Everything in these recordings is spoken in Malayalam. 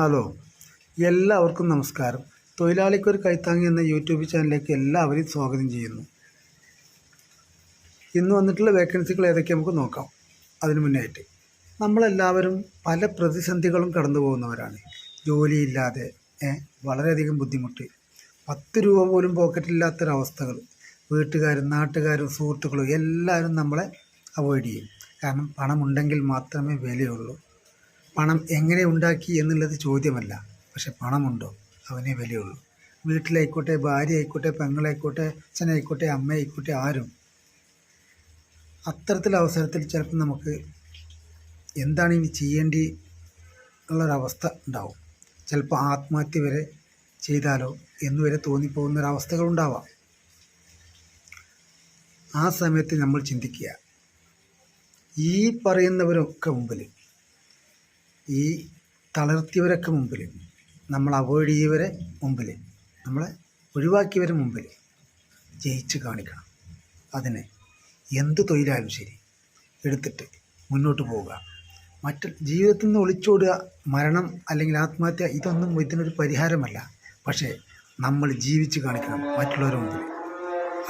ഹലോ. എല്ലാവർക്കും നമസ്കാരം. തൊഴിലാളിക്കൊരു കൈത്താങ്ങി എന്ന യൂട്യൂബ് ചാനലിലേക്ക് എല്ലാവരെയും സ്വാഗതം ചെയ്യുന്നു. ഇന്ന് വന്നിട്ടുള്ള വേക്കൻസികൾ ഏതൊക്കെ നമുക്ക് നോക്കാം. അതിനു മുന്നായിട്ട്. നമ്മളെല്ലാവരും പല പ്രതിസന്ധികളും കടന്നു പോകുന്നവരാണ്. ജോലിയില്ലാതെ വളരെയധികം ബുദ്ധിമുട്ട്. പത്ത് രൂപ പോലും പോക്കറ്റില്ലാത്തൊരവസ്ഥകൾ വീട്ടുകാരും നാട്ടുകാരും സുഹൃത്തുക്കളും എല്ലാവരും നമ്മളെ അവോയ്ഡ് ചെയ്യും. കാരണം പണമുണ്ടെങ്കിൽ മാത്രമേ വിലയുള്ളൂ. പണം എങ്ങനെ ഉണ്ടാക്കി എന്നുള്ളത് ചോദ്യമല്ല. പക്ഷെ പണമുണ്ടോ? അവനെ വിലയുള്ളൂ. വീട്ടിലായിക്കോട്ടെ ഭാര്യ ആയിക്കോട്ടെ പെങ്ങളായിക്കോട്ടെ അച്ഛനായിക്കോട്ടെ അമ്മയായിക്കോട്ടെ ആരും. അത്തരത്തിലുള്ള അവസരത്തിൽ ചിലപ്പോൾ നമുക്ക് എന്താണ് ഇനി ചെയ്യേണ്ടി ഉള്ളൊരവസ്ഥ ഉണ്ടാവും. ചിലപ്പോൾ ആത്മഹത്യ വരെ ചെയ്താലോ എന്ന് വരെ തോന്നിപ്പോകുന്ന ഒരവസ്ഥകളുണ്ടാവാം ആ സമയത്ത് നമ്മൾ ചിന്തിക്കുക. ഈ പറയുന്നവരൊക്കെ മുമ്പിൽ ഈ തളർത്തിയവരൊക്കെ മുമ്പിൽ നമ്മൾ അവോയ്ഡ് ചെയ്തവരെ മുമ്പിൽ നമ്മളെ ഒഴിവാക്കിയവരെ മുമ്പിൽ ജയിച്ച് കാണിക്കണം. അതിനെ എന്ത് തൊഴിലായാലും ശരി എടുത്തിട്ട് മുന്നോട്ട് പോവുക. മറ്റ് ജീവിതത്തിൽ നിന്ന് ഒളിച്ചോടുക മരണം അല്ലെങ്കിൽ ആത്മഹത്യ ഇതൊന്നും ഇതിനൊരു പരിഹാരമല്ല. പക്ഷേ നമ്മൾ ജീവിച്ച് കാണിക്കണം മറ്റുള്ളവരുടെ മുമ്പിൽ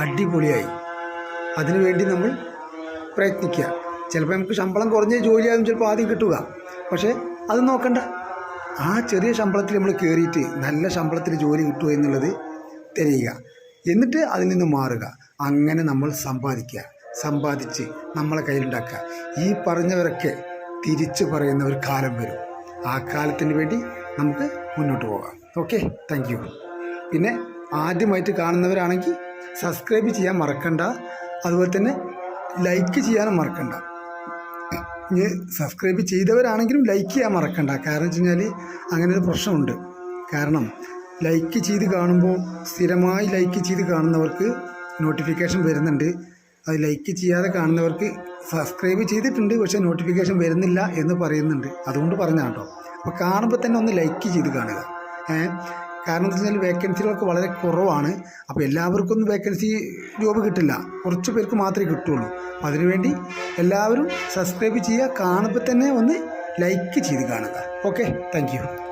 അടിപൊളിയായി. അതിനുവേണ്ടി നമ്മൾ പ്രയത്നിക്കുക. ചിലപ്പോൾ നമുക്ക് ശമ്പളം കുറഞ്ഞ ജോലിയാകും ചിലപ്പോൾ ആദ്യം കിട്ടുക. പക്ഷേ അത് നോക്കണ്ട. ആ ചെറിയ ശമ്പളത്തിൽ നമ്മൾ കയറിയിട്ട് നല്ല ശമ്പളത്തിൽ ജോലി കിട്ടുക എന്നുള്ളത് തിരയുക. എന്നിട്ട് അതിൽ നിന്ന് മാറുക. അങ്ങനെ നമ്മൾ സമ്പാദിക്കുക. സമ്പാദിച്ച് നമ്മളെ കയ്യിലുണ്ടാക്കുക. ഈ പറഞ്ഞവരൊക്കെ തിരിച്ചു പറയുന്ന ഒരു കാലം വരും. ആ കാലത്തിന് വേണ്ടി നമുക്ക് മുന്നോട്ട് പോകാം. ഓക്കെ? താങ്ക് പിന്നെ ആദ്യമായിട്ട് കാണുന്നവരാണെങ്കിൽ സബ്സ്ക്രൈബ് ചെയ്യാൻ മറക്കണ്ട. അതുപോലെ തന്നെ ലൈക്ക് ചെയ്യാനും മറക്കണ്ട. ഇനി സബ്സ്ക്രൈബ് ചെയ്തവരാണെങ്കിലും ലൈക്ക് ചെയ്യാൻ മറക്കണ്ട. കാരണം വെച്ച് കഴിഞ്ഞാൽ അങ്ങനെ ഒരു പ്രശ്നമുണ്ട്. കാരണം ലൈക്ക് ചെയ്ത് കാണുമ്പോൾ സ്ഥിരമായി ലൈക്ക് ചെയ്ത് കാണുന്നവർക്ക് നോട്ടിഫിക്കേഷൻ വരുന്നുണ്ട്. അത് ലൈക്ക് ചെയ്യാതെ കാണുന്നവർക്ക് സബ്സ്ക്രൈബ് ചെയ്തിട്ടുണ്ട് പക്ഷേ നോട്ടിഫിക്കേഷൻ വരുന്നില്ല എന്ന് പറയുന്നുണ്ട്. അതുകൊണ്ട് പറഞ്ഞാണ് കേട്ടോ. അപ്പോൾ കാണുമ്പോൾ തന്നെ ഒന്ന് ലൈക്ക് ചെയ്ത് കാണുക. ഏഹ് കാരണം എന്താ വെച്ചാൽ വേക്കൻസികളൊക്കെ വളരെ കുറവാണ്. അപ്പോൾ എല്ലാവർക്കും ഒന്നും വേക്കൻസി ജോബ് കിട്ടില്ല. കുറച്ച് പേർക്ക് മാത്രമേ കിട്ടുള്ളൂ. അപ്പം അതിനുവേണ്ടി എല്ലാവരും സബ്സ്ക്രൈബ് ചെയ്യുക. കാണുമ്പോൾ തന്നെ ഒന്ന് ലൈക്ക് ചെയ്ത് കാണുക. Okay thank